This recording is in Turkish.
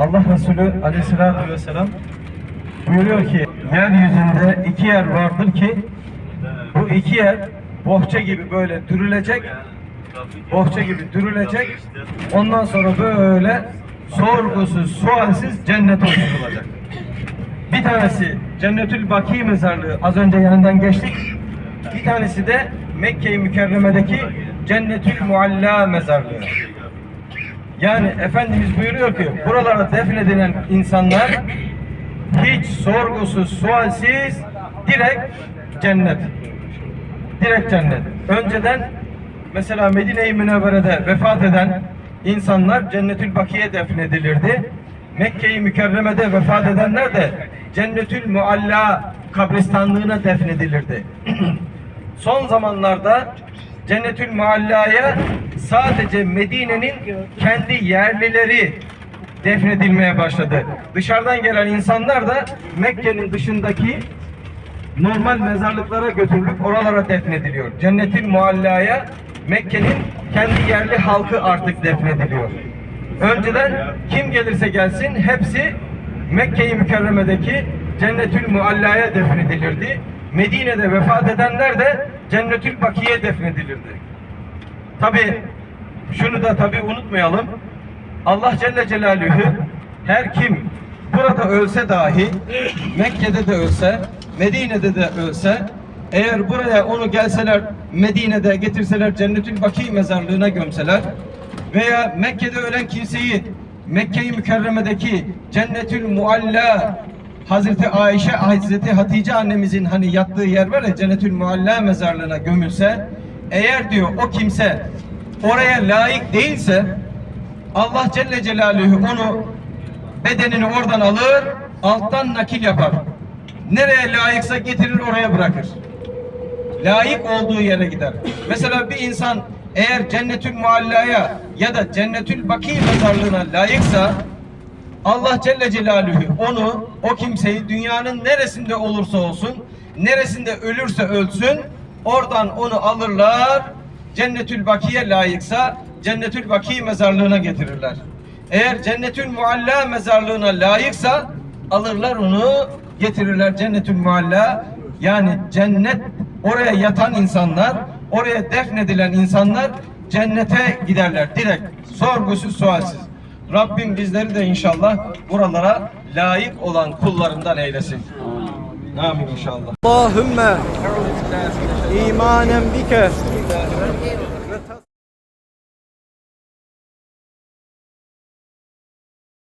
Allah Resulü aleyhissalatü vesselam buyuruyor ki yeryüzünde iki yer vardır ki bu iki yer bohça gibi böyle dürülecek bohça gibi dürülecek ondan sonra böyle sorgusuz sualsiz cennete uçurulacak. Bir tanesi Cennetül Baki mezarlığı az önce yanından geçtik. Bir tanesi de Mekke-i Mükerreme'deki Cennetül Mualla mezarlığı. Yani Efendimiz buyuruyor ki buralara defnedilen insanlar hiç sorgusuz, sualsiz direkt cennet. Direkt cennet. Önceden mesela Medine-i Münevvere'de vefat eden insanlar Cennetül Bakiye defnedilirdi. Mekke-i Mükerreme'de vefat edenler de Cennetül Mualla kabristanlığına defnedilirdi. Son zamanlarda Cennetül Mualla'ya sadece Medine'nin kendi yerlileri defnedilmeye başladı. Dışarıdan gelen insanlar da Mekke'nin dışındaki normal mezarlıklara götürülüp oralara defnediliyor. Cennetin Mualla'ya Mekke'nin kendi yerli halkı artık defnediliyor. Önceden kim gelirse gelsin hepsi Mekke-i Mükerreme'deki Cennetül Mualla'ya defnedilirdi. Medine'de vefat edenler de Cennetül Bakiye defnedilirdi. Tabi şunu da tabi unutmayalım. Allah Celle Celaluhu her kim burada ölse dahi Mekke'de de ölse Medine'de de ölse eğer buraya onu gelseler Medine'de getirseler Cennetül Baki mezarlığına gömseler veya Mekke'de ölen kimseyi Mekke-i Mükerreme'deki Cennetül Mualla Hazreti Ayşe, Hazreti Hatice annemizin hani yattığı yer var ya Cennetül Mualla mezarlığına gömülse eğer diyor o kimse oraya layık değilse Allah Celle Celaluhu onu bedenini oradan alır alttan nakil yapar. Nereye layıksa getirir oraya bırakır. Layık olduğu yere gider. Mesela bir insan eğer Cennetül Mualla'ya ya da Cennetül Baki mezarlığına layıksa Allah Celle Celaluhu onu, o kimseyi dünyanın neresinde olursa olsun, neresinde ölürse ölsün, oradan onu alırlar, Cennetül Baki'ye layıksa Cennetül Baki mezarlığına getirirler. Eğer Cennetül Mualla mezarlığına layıksa alırlar onu, getirirler Cennetül Mualla. Yani cennet oraya yatan insanlar, oraya defnedilen insanlar cennete giderler direkt, sorgusuz sualsiz. Rabbim bizleri de inşallah buralara layık olan kullarından eylesin. Amin inşallah. Allahümme imanen bike